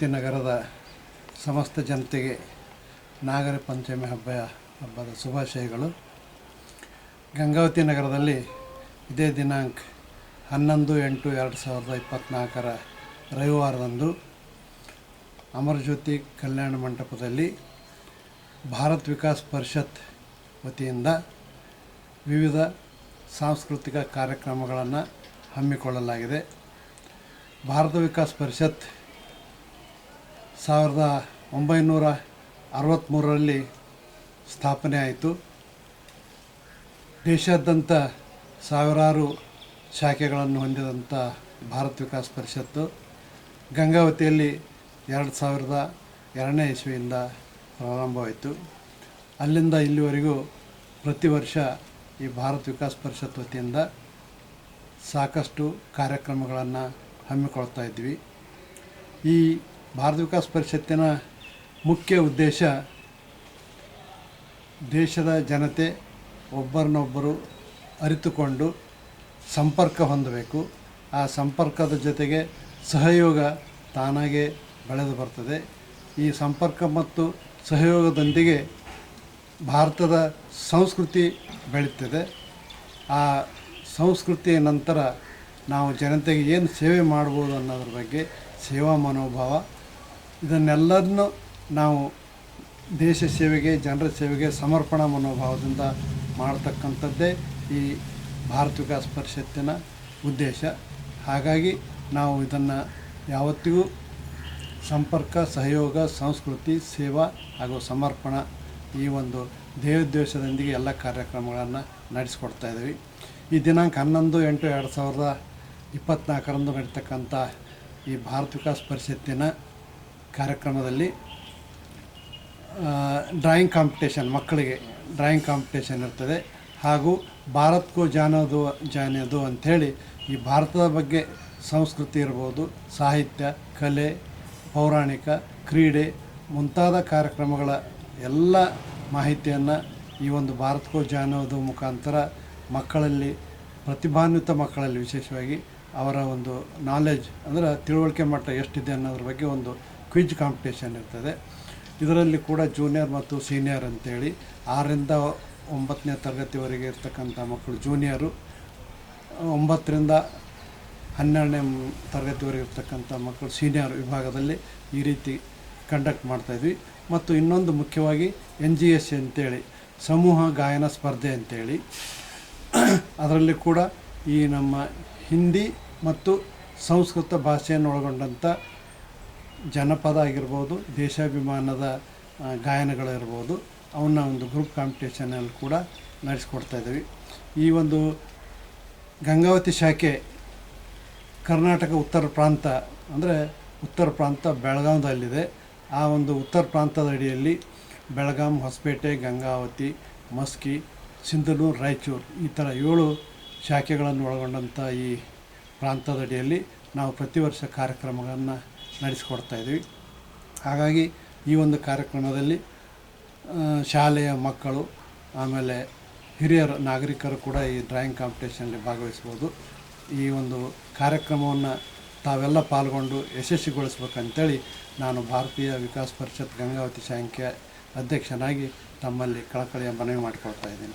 ಗಂಗಾವತಿ ನಗರದ ಸಮಸ್ತ ಜನತೆಗೆ ನಾಗರ ಪಂಚಮಿ ಹಬ್ಬ ಹಬ್ಬದ ಶುಭಾಶಯಗಳು. ಗಂಗಾವತಿ ನಗರದಲ್ಲಿ ಇದೇ ದಿನಾಂಕ ಹನ್ನೊಂದು ಎಂಟು ಎರಡು ಸಾವಿರದ ಇಪ್ಪತ್ತ್ನಾಲ್ಕರ ರವಿವಾರದಂದು ಅಮರಜ್ಯೋತಿ ಕಲ್ಯಾಣ ಮಂಟಪದಲ್ಲಿ ಭಾರತ್ ವಿಕಾಸ್ ಪರಿಷತ್ ವತಿಯಿಂದ ವಿವಿಧ ಸಾಂಸ್ಕೃತಿಕ ಕಾರ್ಯಕ್ರಮಗಳನ್ನು ಹಮ್ಮಿಕೊಳ್ಳಲಾಗಿದೆ. ಭಾರತ ವಿಕಾಸ್ ಪರಿಷತ್ ಸಾವಿರದ ಒಂಬೈನೂರ ಅರವತ್ತ್ಮೂರರಲ್ಲಿ ಸ್ಥಾಪನೆ ಆಯಿತು. ದೇಶಾದ್ಯಂತ ಸಾವಿರಾರು ಶಾಖೆಗಳನ್ನು ಹೊಂದಿದಂಥ ಭಾರತ್ ವಿಕಾಸ್ ಪರಿಷತ್ತು ಗಂಗಾವತಿಯಲ್ಲಿ ಎರಡು ಸಾವಿರದ ಎರಡನೇ ಇಸ್ವಿಯಿಂದ ಪ್ರಾರಂಭವಾಯಿತು. ಅಲ್ಲಿಂದ ಇಲ್ಲಿವರೆಗೂ ಪ್ರತಿ ವರ್ಷ ಈ ಭಾರತ್ ವಿಕಾಸ್ ಪರಿಷತ್ ವತಿಯಿಂದ ಸಾಕಷ್ಟು ಕಾರ್ಯಕ್ರಮಗಳನ್ನು ಹಮ್ಮಿಕೊಳ್ತಾ ಇದ್ವಿ. ಈ ಭಾರತ ವಿಕಾಸ್ ಪರಿಷತ್ತಿನ ಮುಖ್ಯ ಉದ್ದೇಶ ದೇಶದ ಜನತೆ ಒಬ್ಬರನ್ನೊಬ್ಬರು ಅರಿತುಕೊಂಡು ಸಂಪರ್ಕ ಹೊಂದಬೇಕು. ಆ ಸಂಪರ್ಕದ ಜೊತೆಗೆ ಸಹಯೋಗ ತಾನಾಗೆ ಬೆಳೆದು ಬರ್ತದೆ. ಈ ಸಂಪರ್ಕ ಮತ್ತು ಸಹಯೋಗದೊಂದಿಗೆ ಭಾರತದ ಸಂಸ್ಕೃತಿ ಬೆಳೀತದೆ. ಆ ಸಂಸ್ಕೃತಿಯ ನಂತರ ನಾವು ಜನತೆಗೆ ಏನು ಸೇವೆ ಮಾಡ್ಬೋದು ಅನ್ನೋದ್ರ ಬಗ್ಗೆ ಸೇವಾ ಮನೋಭಾವ ಇದನ್ನೆಲ್ಲದನ್ನು ನಾವು ದೇಶ ಸೇವೆಗೆ, ಜನರ ಸೇವೆಗೆ ಸಮರ್ಪಣಾ ಮನೋಭಾವದಿಂದ ಮಾಡ್ತಕ್ಕಂಥದ್ದೇ ಈ ಭಾರತ ವಿಕಾಸ್ ಪರಿಷತ್ತಿನ ಉದ್ದೇಶ. ಹಾಗಾಗಿ ನಾವು ಇದನ್ನು ಯಾವತ್ತಿಗೂ ಸಂಪರ್ಕ, ಸಹಯೋಗ, ಸಂಸ್ಕೃತಿ, ಸೇವಾ ಹಾಗೂ ಸಮರ್ಪಣ ಈ ಒಂದು ದೇವೋದ್ದೇಶದೊಂದಿಗೆ ಎಲ್ಲ ಕಾರ್ಯಕ್ರಮಗಳನ್ನು ನಡೆಸಿಕೊಡ್ತಾ ಇದ್ದೀವಿ. ಈ ದಿನಾಂಕ ಹನ್ನೊಂದು, ಎಂಟು, ಎರಡು ಸಾವಿರದ ಇಪ್ಪತ್ತ್ನಾಲ್ಕರಂದು ನಡೀತಕ್ಕಂಥ ಈ ಭಾರತ ವಿಕಾಸ್ ಪರಿಷತ್ತಿನ ಕಾರ್ಯಕ್ರಮದಲ್ಲಿ ಡ್ರಾಯಿಂಗ್ ಕಾಂಪಿಟೇಷನ್ ಮಕ್ಕಳಿಗೆ ಡ್ರಾಯಿಂಗ್ ಕಾಂಪಿಟೇಷನ್ ಇರ್ತದೆ. ಹಾಗೂ ಭಾರತ್ಕೋ ಜಾನೋದು ಜಾನೋದು ಅಂಥೇಳಿ ಈ ಭಾರತದ ಬಗ್ಗೆ ಸಂಸ್ಕೃತಿ ಇರ್ಬೋದು, ಸಾಹಿತ್ಯ, ಕಲೆ, ಪೌರಾಣಿಕ, ಕ್ರೀಡೆ ಮುಂತಾದ ಕಾರ್ಯಕ್ರಮಗಳ ಎಲ್ಲ ಮಾಹಿತಿಯನ್ನು ಈ ಒಂದು ಭಾರತ್ಕೋ ಜಾನೋದು ಮುಖಾಂತರ ಮಕ್ಕಳಲ್ಲಿ, ಪ್ರತಿಭಾನ್ವಿತ ಮಕ್ಕಳಲ್ಲಿ ವಿಶೇಷವಾಗಿ ಅವರ ಒಂದು ನಾಲೆಜ್ ಅಂದರೆ ತಿಳುವಳಿಕೆ ಮಟ್ಟ ಎಷ್ಟಿದೆ ಅನ್ನೋದ್ರ ಬಗ್ಗೆ ಒಂದು ಕ್ವಿಜ್ ಕಾಂಪಿಟೇಷನ್ ಇರ್ತದೆ. ಇದರಲ್ಲಿ ಕೂಡ ಜೂನಿಯರ್ ಮತ್ತು ಸೀನಿಯರ್ ಅಂತೇಳಿ ಆರರಿಂದ ಒಂಬತ್ತನೇ ತರಗತಿವರೆಗೆ ಇರ್ತಕ್ಕಂಥ ಮಕ್ಕಳು ಜೂನಿಯರು ಒಂಬತ್ತರಿಂದ ಹನ್ನೆರಡನೇ ತರಗತಿವರೆಗೆ ಇರ್ತಕ್ಕಂಥ ಮಕ್ಕಳು ಸೀನಿಯರ್ ವಿಭಾಗದಲ್ಲಿ ಈ ರೀತಿ ಕಂಡಕ್ಟ್ ಮಾಡ್ತಾಯಿದ್ವಿ ಮತ್ತು ಇನ್ನೊಂದು ಮುಖ್ಯವಾಗಿ ಎನ್ ಜಿ ಎಸ್ ಅಂತೇಳಿ, ಸಮೂಹ ಗಾಯನ ಸ್ಪರ್ಧೆ ಅಂತೇಳಿ. ಅದರಲ್ಲಿ ಕೂಡ ಈ ನಮ್ಮ ಹಿಂದಿ ಮತ್ತು ಸಂಸ್ಕೃತ ಭಾಷೆಯನ್ನು ಒಳಗೊಂಡಂಥ ಜನಪದ ಆಗಿರ್ಬೋದು, ದೇಶಾಭಿಮಾನದ ಗಾಯನಗಳಿರ್ಬೋದು, ಅವನ್ನ ಒಂದು ಗ್ರೂಪ್ ಕಾಂಪಿಟೇಷನಲ್ಲಿ ಕೂಡ ನಡೆಸ್ಕೊಡ್ತಾ ಇದ್ದೀವಿ. ಈ ಒಂದು ಗಂಗಾವತಿ ಶಾಖೆ ಕರ್ನಾಟಕ ಉತ್ತರ ಪ್ರಾಂತ, ಅಂದರೆ ಉತ್ತರ ಪ್ರಾಂತ ಬೆಳಗಾಂದಲ್ಲಿದೆ ಆ ಒಂದು ಉತ್ತರ ಪ್ರಾಂತದ ಅಡಿಯಲ್ಲಿ ಬೆಳಗಾಂ, ಹೊಸಪೇಟೆ, ಗಂಗಾವತಿ, ಮಸ್ಕಿ, ಸಿಂಧನೂರು, ರಾಯಚೂರು ಈ ಥರ ಏಳು ಶಾಖೆಗಳನ್ನು ಒಳಗೊಂಡಂಥ ಈ ಪ್ರಾಂತದ ಅಡಿಯಲ್ಲಿ ನಾವು ಪ್ರತಿ ವರ್ಷ ಕಾರ್ಯಕ್ರಮಗಳನ್ನು ನಡೆಸಿಕೊಡ್ತಾ ಇದ್ದೀವಿ. ಹಾಗಾಗಿ ಈ ಒಂದು ಕಾರ್ಯಕ್ರಮದಲ್ಲಿ ಶಾಲೆಯ ಮಕ್ಕಳು, ಆಮೇಲೆ ಹಿರಿಯರು, ನಾಗರಿಕರು ಕೂಡ ಈ ಡ್ರಾಯಿಂಗ್ ಕಾಂಪಿಟೇಷನಲ್ಲಿ ಭಾಗವಹಿಸ್ಬೋದು. ಈ ಒಂದು ಕಾರ್ಯಕ್ರಮವನ್ನು ತಾವೆಲ್ಲ ಪಾಲ್ಗೊಂಡು ಯಶಸ್ವಿಗೊಳಿಸ್ಬೇಕಂತೇಳಿ ನಾನು ಭಾರತೀಯ ವಿಕಾಸ್ ಪರಿಷತ್ ಗಂಗಾವತಿ ಸಾಂಖ್ಯ ಅಧ್ಯಕ್ಷನಾಗಿ ತಮ್ಮಲ್ಲಿ ಕಳಕಳಿಯ ಮನವಿ ಮಾಡಿಕೊಳ್ತಾ ಇದ್ದೀನಿ.